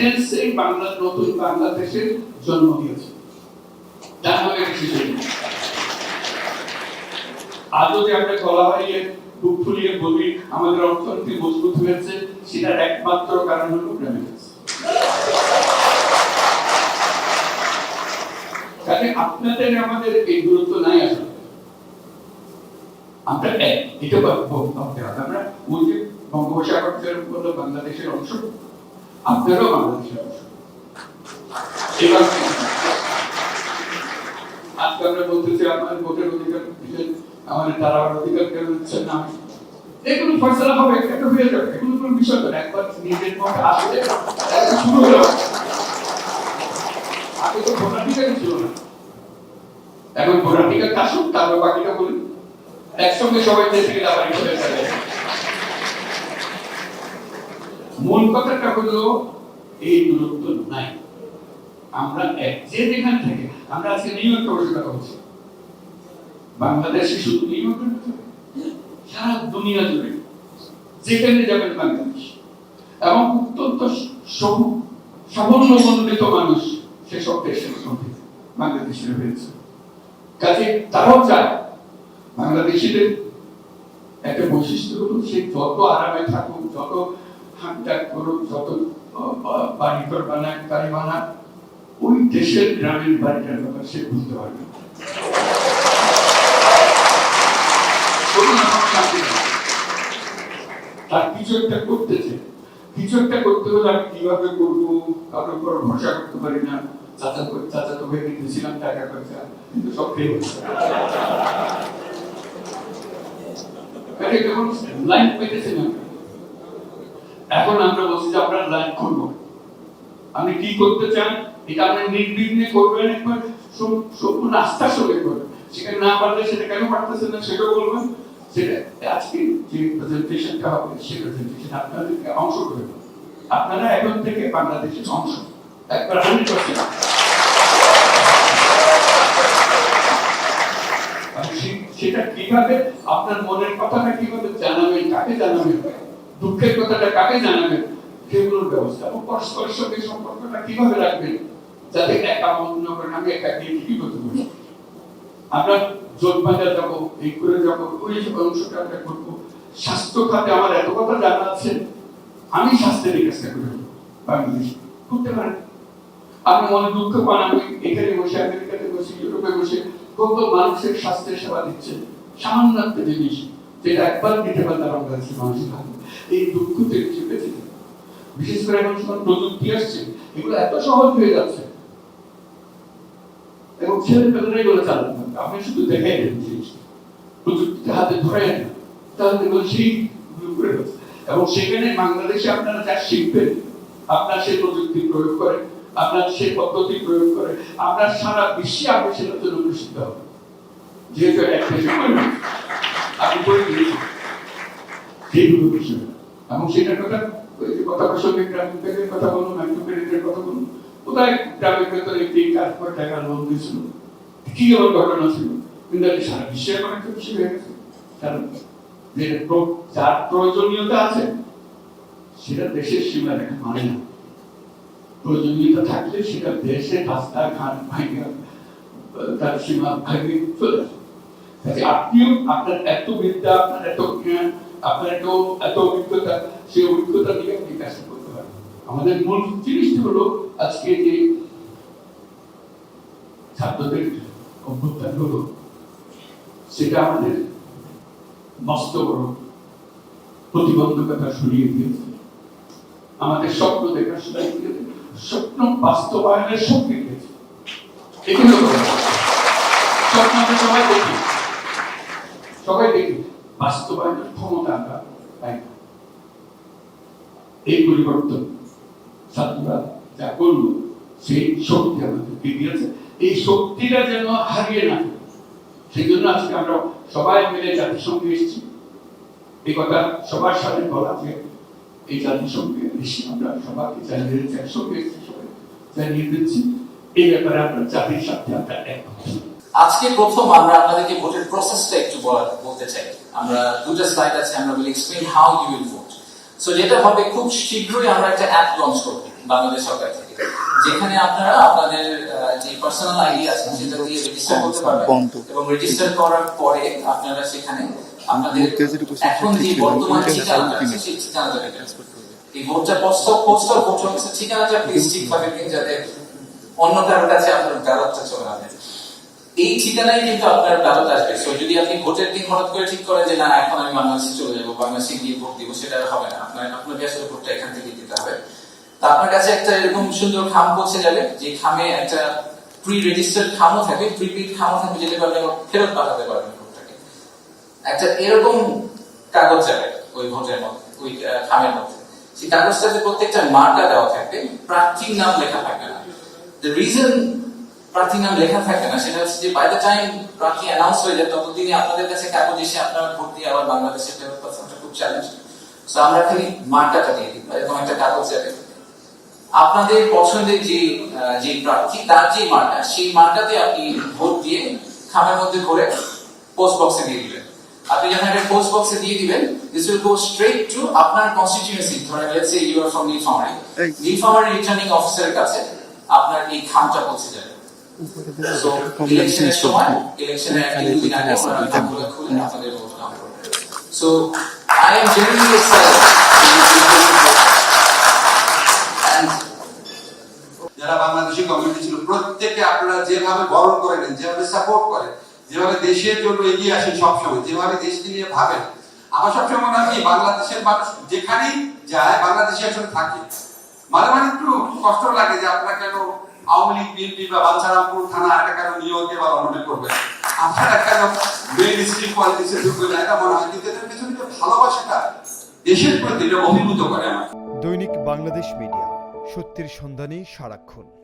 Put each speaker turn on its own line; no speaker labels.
Presidency Bangla নতুন বাংলাদেশের জন্ম দিয়েছে। তার নামে কিছু। আজও যে আমরা গলা হারিয়ে বুক ফুলিয়ে বলি, আমাদের অর্থনীতি মজবুত হয়েছে, সেটার একমাত্র কারণ হলো রেমিটেন্স কাজে আপনাদের আমাদের এই দূরত্ব নাই আসলে। আমরা এক এটা ভাবতে হবে। আমরা ওই যে বঙ্গোপসাগরের হলো বাংলাদেশের অংশ। আজকে আমরা বলতেছি আমাদের ফয়সলা হবে হয়ে যাবে। এগুলো কোনো বিষয় না। একবার নিজের আসলে শুরু হলো। আগে তো ভোটাধিকারই ছিল না। এখন ভোটাধিকার আসুক তারপর বাকিটা বলি একসঙ্গে সবাই দেশে আবার মূল কথাটা হলো, এই দূরত্ব নাই। আমরা এক যে যেখান থেকে, আমরা আজকে নিউ ইয়র্কে কথা বলছি বাংলাদেশে শুধু নিউ ইয়র্কে সারা দুনিয়া জুড়ে। যেখানে যাবেন বাংলাদেশ। এবং অত্যন্ত সবু- সাফল্যমণ্ডিত মানুষ সেসব দেশের মধ্যে বাংলাদেশের হয়েছে কাজে তারাও চায়, বাংলাদেশিদের একটা বৈশিষ্ট্য সে যত আরামে থাকুক, যত হাঁটা করুক যত বাড়ি ঘর বানাক গাড়ি বানাক, ওই দেশের গ্রামের বাড়িটার ব্যাপার সে বুঝতে পারবে। তার কিছু একটা করতেছে কিছু একটা করতে হলে আমি কীভাবে করব? কারোর উপর ভরসা করতে পারি না। চাচা চাচা তো ভেবে দিয়েছিলাম টাকা পয়সা, কিন্তু সব আরে লাইন পেতেছে না। এখন আমরা বলছি যে আমরা লাইন করব। আপনি কি করতে চান? এটা আপনি নির্বিঘ্নে করবেন, একবার সম্পূর্ণ আস্থার সঙ্গে করবেন। সেখানে না পারলে সেটা কেন পারতেছেন না সেটাও বলবেন। সেটা আজকে যে প্রেজেন্টেশনটা হবে প্রেজেন্টেশন আপনাদেরকে অংশ করে আপনারা এখন থেকে বাংলাদেশের অংশ। একবার হান্ড্রেড পার্সেন্ট। সেটা কীভাবে, আপনার মনের কথাটা কীভাবে জানাবেন, কাকে জানাবেন? দুঃখের কথাটা কাকে জানাবেন সেগুলোর ব্যবস্থা। এবং পরস্পরের সঙ্গে সম্পর্কটা কীভাবে রাখবেন? যাতে একা মনে না করেন আমি একা দিয়ে কি করতে পারি? আমরা জোট বাজার যাব এই করে যাব, ওই অংশটা আমরা করব। স্বাস্থ্য খাতে আমার এত কথা জানা আছে। আমি স্বাস্থ্যের কাজটা করে বাংলাদেশ করতে পারেন আপনি মনে দুঃখ পান, আমি এখানে বসে, আমেরিকাতে বসে, ইউরোপে বসে, কত মানুষের স্বাস্থ্যের সেবা দিচ্ছে সামান্য একটা জিনিস। যেটা একবার মানুষ ভালো এই দুঃখ থেকে বেঁচে যাবে। বিশেষ করে এখন প্রযুক্তি আসছে, এগুলো এত সহজ হয়ে যাচ্ছে। এবং ছেলে পেলেরাই চালাতে আপনি শুধু দেন জিনিসটা। হাতে ধরে তাহলে সেই এবং সেখানে বাংলাদেশে আপনারা যা শিখবেন, আপনার সেই প্রযুক্তি প্রয়োগ করে আপনার সেই পদ্ধতি প্রয়োগ করে আমরা সারা বিশ্বে আপনি সেটার জন্য প্রসিদ্ধ হবে যেহেতু একটা সময় না, করে দিয়েছেন সেইগুলো বিষয় এবং সেটার কথা কথা প্রসঙ্গে গ্রামীণ ব্যাংকের কথা বলুন মাইক্রো ক্রেডিটের কথা বলুন কোথায়? গ্রামের ভেতরে একটি কাজ করে টাকা লোন দিয়েছিল। কি আমার ঘটনা ছিল? কিন্তু এটা সারা বিশ্বে এখন একটা বিষয় হয়ে গেছে। কারণ যে যার প্রয়োজনীয়তা আছে সেটা দেশের সীমা রেখা মানে না। প্রয়োজনীয়তা থাকলে সেটা দেশে রাস্তা ঘাট ভাঙা তার সীমা ভাঙে চলে আসে। আপনিও আপনার এত বিদ্যা, আপনার এত জ্ঞান, আপনার এত এত অভিজ্ঞতা, সেই অভিজ্ঞতা আপনি করতে পারেন। আমাদের মূল জিনিসটা হলো আজকে যে ছাত্রদের অভ্যুত্থান হলো, সেটা আমাদের মস্ত বড় প্রতিবন্ধকতা সরিয়ে দিয়েছে। আমাদের স্বপ্ন দেখা সরিয়ে দিয়েছে। স্বপ্ন বাস্তবায়নের শক্তি দিয়েছে। স্বপ্ন আমরা সবাই দেখি। সবাই দেখি, বাস্তবায়নের ক্ষমতা আমরা পাই। এই পরিবর্তন ছাত্ররা যা করল, সেই শক্তি আমাদেরকে দিয়েছে। এই শক্তিটা যেন হারিয়ে না সেই জন্য আজকে আমরা সবাই মিলে জাতিসংঘে এসেছি। এই কথা সবার সামনে বলা যে, এই জাতিসংঘে এসে আমরা সবাইকে জানিয়ে দিচ্ছি, একসঙ্গে এসেছি সবাই জানিয়ে দিচ্ছি। এই ব্যাপারে আমরা জাতির সাথে আমরা একমত।
আজকে প্রথম আমরা আপনাদেরকে ভোটের প্রসেসটা একটু বলতে চাই। আমরা দুটো স্লাইড আছে আমরা will explain how you will vote so যেটা হবে খুব শীঘ্রই আমরা একটা অ্যাপ লঞ্চ করব বাংলাদেশ সরকার থেকে। যেখানে আপনারা আপনাদের যে পার্সোনাল আইডি আছে সেটা দিয়ে রেজিস্টার করতে পারবেন এবং রেজিস্টার করার পরে আপনারা সেখানে আপনাদের এখন যে বর্তমান ঠিকানাটা আছে সেই ঠিকানাটা এই ভোটটা পোস্ট পোস্ট ভোট অফিসের ঠিকানাটা প্লিজ ঠিকভাবে দিন যাতে অন্য কারোর কাছে আপনার ব্যালটটা চলে যায়। এই ঠিকানায় কিন্তু আপনার ব্যালট আসবে। সো যদি আপনি ভোটের দিন হঠাৎ করে ঠিক করেন যে, না, এখন আমি বাংলাদেশে চলে যাব বাংলাদেশে গিয়ে ভোট দিব, সেটা হবে না। আপনার আপনাকে আসলে ভোটটা এখান থেকে দিতে হবে। তা আপনার কাছে একটা এরকম সুন্দর খাম পৌঁছে যাবে, যে খামে একটা প্রি রেজিস্টার্ড খামও থাকে প্রিপিড খামও থাকে, যেটা আপনি ফেরত পাঠাতে পারবেন ভোটটাকে। একটা এরকম কাগজ যাবে ওই ভোটের মধ্যে, ওই খামের মধ্যে। সেই কাগজটাতে প্রত্যেকটা মার্কা দেওয়া থাকবে, প্রার্থীর নাম লেখা থাকবে না। দ্য রিজন নাম লেখা থাকবে না সেটা হচ্ছে যে বাই দ্য টাইম প্রার্থী অ্যানাউন্স হয়ে যায় ততদিনে আপনাদের কাছে কাগজ এসে আপনারা ভোট দিয়ে আবার বাংলাদেশে ফেরত খুব চ্যালেঞ্জ তো আমরা খালি মার্কাটা দিয়ে দিই এরকম একটা কাগজ যাবে আপনাদের পছন্দের যে যে প্রার্থী তার যে মার্কা সেই মার্কাতে আপনি ভোট দিয়ে খামের মধ্যে ভরে পোস্ট বক্সে দিয়ে দিবেন। আপনি যখন একটা পোস্ট বক্সে দিয়ে দিবেন this will go straight to আপনার কনস্টিটিউয়েন্সি ধরেন let's say you are from returning অফিসারের কাছে আপনার এই খামটা পৌঁছে যাবে। সো ইলেকশনের সময় ইলেকশনের এক দুই দিন আগে ওনারা খামগুলো খুলে আপনাদের vote count so I am genuinely excited
যারা বাংলাদেশি কমিউনিটি ছিল প্রত্যেকে আপনারা যেভাবে বরণ করে নেন যেভাবে সাপোর্ট করেন যেভাবে দেশের জন্য এগিয়ে আসেন সবসময় যেভাবে দেশকে নিয়ে ভাবেন আমার সবসময় মনে হয় কি বাংলাদেশের মানুষ যেখানেই যায় বাংলাদেশে আসলে থাকে। মাঝে মাঝে একটু কষ্ট লাগে যে আপনারা কেন আওয়ামী লীগ, বিএনপি বা থানা একটা কেন নিয়োগে মনে করবেন আপনারা কেন মেইন পলিটিক্সে এটা মনে হয় কিন্তু পেছনে যে ভালোবাসাটা দেশের প্রতি অভিভূত করে
দৈনিক বাংলাদেশ মিডিয়া, সত্যের সন্ধানে সারাক্ষণ।